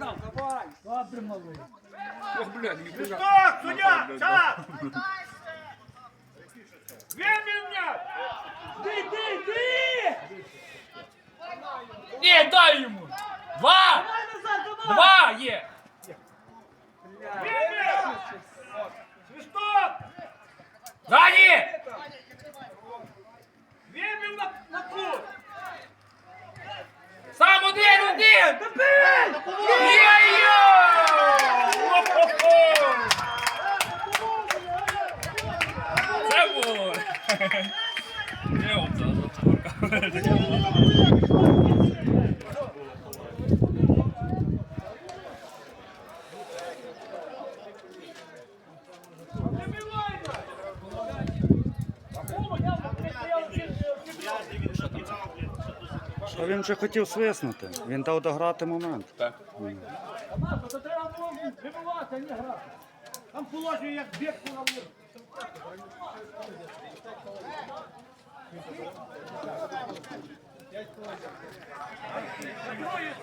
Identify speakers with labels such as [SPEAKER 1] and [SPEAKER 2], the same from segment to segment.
[SPEAKER 1] Давай. Добре, малий.
[SPEAKER 2] Ох, блядь, не
[SPEAKER 3] Стоп, суддя! Час! Виміння!
[SPEAKER 1] Ти, ти, ти!
[SPEAKER 2] Ні, дай йому! Два! Два є!
[SPEAKER 3] Виміння! Свисток!
[SPEAKER 2] Дані!
[SPEAKER 3] Вимінь на, на кут!
[SPEAKER 2] Сам один, один! 세골. 예, 없어. 잠깐.
[SPEAKER 4] Та він вже хотів свиснути. Він дав дограти момент.
[SPEAKER 2] Так.
[SPEAKER 1] То треба було вибивати, а не грати. Там положення як бігку на.
[SPEAKER 3] Троє.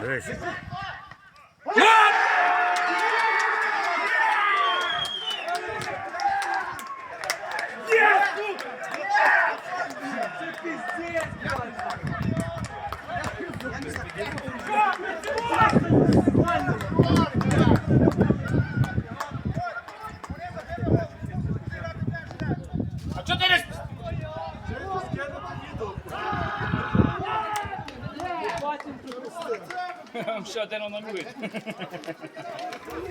[SPEAKER 4] Дивись.
[SPEAKER 2] А чого I'm shutting on the.